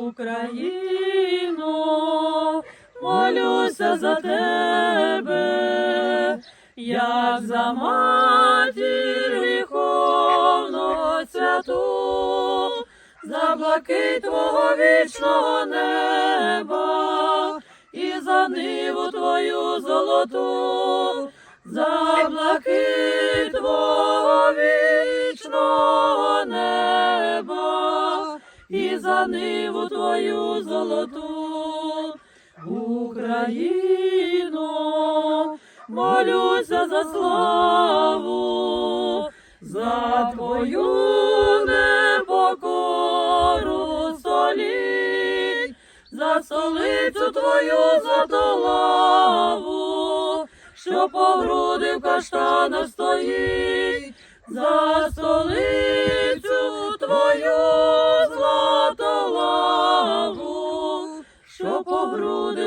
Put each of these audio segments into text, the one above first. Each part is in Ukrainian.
Україно, молюся за тебе, як за матір гріховно святу, за блакит твого вічного неба і за ниву твою золоту, за блакит твого за ниву твою золоту. Україно, молюся за славу, за твою непокору століть, за столицю твою златолаву, що по груди в каштанах стоїть,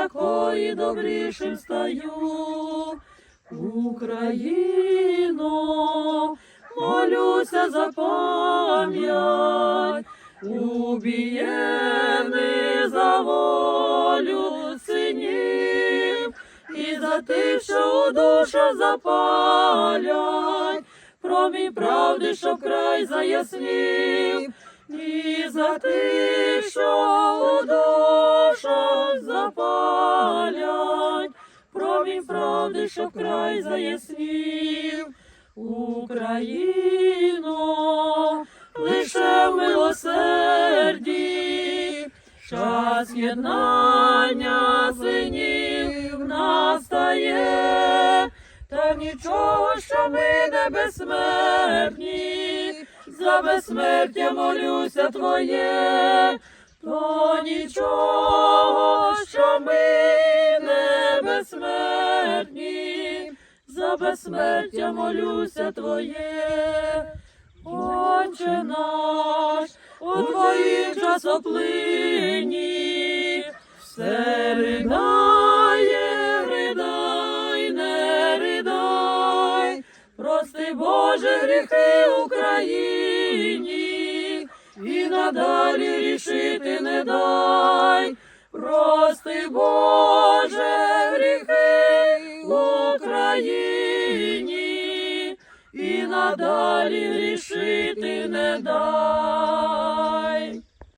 якої добрішим стаю. Україно, молюся за пам'ять, убієни за волю синів, і за тих, що душа запалять, промінь правди, що край заяснів, і за тих, що правди, що край заяснів. Україно, лише в милосерді, час єднання синів настає, та нічого, що ми не безсмертні, за безсмертя молюся твоє, то нічого, за безсмертя молюся твоє. Отче наш, у твоїй часоплині, все ридає, ридай, не ридай, прости, Боже, гріхи Україні, і надалі рішити не дай, прости, Боже, гріхи Україні, надалі рішити не дай.